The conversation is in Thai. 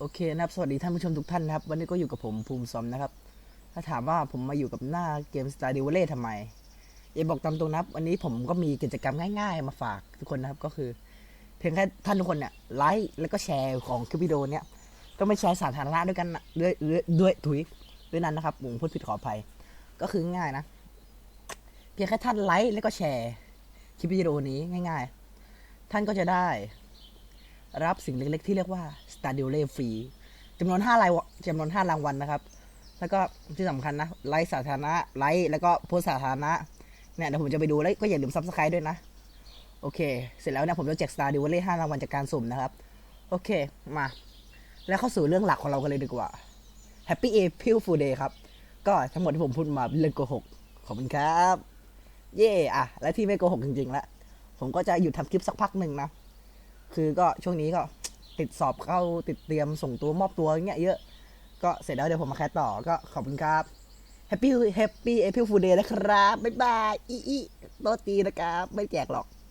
โอเคนะครับ สวัสดีท่านผู้ชมทุกท่านนะครับ วันนี้ก็อยู่กับผมภูมิซอมนะครับ ถ้าถามว่าผมมาอยู่กับหน้าเกมสตาร์ดิวเล่ทำไมเอบอกตามตรงนะครับวันนี้ผมก็มีกิจกรรมง่าย ๆ มาฝากทุกคนนะครับ ก็คือ เพียงแค่ท่านทุกคนเนี่ยไลค์แล้วก็แชร์ของคลิปวิดีโอเนี่ยต้องไม่แชร์สาธารณะด้วยกันนะด้วยด้วยด้วยถุยด้วยนั้นนะครับผมพูดผิดขออภัย ก็คือง่ายนะ เพียงแค่ท่านไลค์แล้วก็แชร์คลิปวิดีโอนี้ง่าย ๆ ท่านก็จะได้ รับสิ่งเล็กๆ ที่เรียกว่า s t a d i o l e ฟรีจำนวน5รายจำนวน 5 รางวัลนะครับ แล้วก็ที่สำคัญนะ ไลค์สาธารณะ ไลค์แล้วก็โพสต์สาธารณะ เนี่ยเดี๋ยวผมจะไปดูแล้วก็อย่าลืมซับสไครต์ด้วยนะ โอเค เสร็จแล้วเนี่ยผมจะแจก Star d i v a l e 5รางวัลจากการสุ่มนะครับ โอเค มา แล้วเข้าสู่เรื่องหลักของเรากันเลยดีกว่า Happy April Fool Day ครับ ก็ทั้งหมดที่ผมพูดมาเป็นเรื่องโกหก ขอบคุณครับ เย่อะและที่ไม่โกหกจริงๆแล้วผมก็จะหยุดทำคลิปสักพักหนึ่งนะ คือก็ช่วงนี้ก็ติดสอบเข้าติดเตรียมส่งตัวมอบตัวเงี้ยเยอะ ก็เสร็จแล้วเดี๋ยวผมมาแคสต่อก็ขอบคุณครับแฮปปี้แฮปปี้เอพิลฟูเดย์นะครับ บ๊ายบาย อีอีโตตีนะครับ ไม่แจกหรอก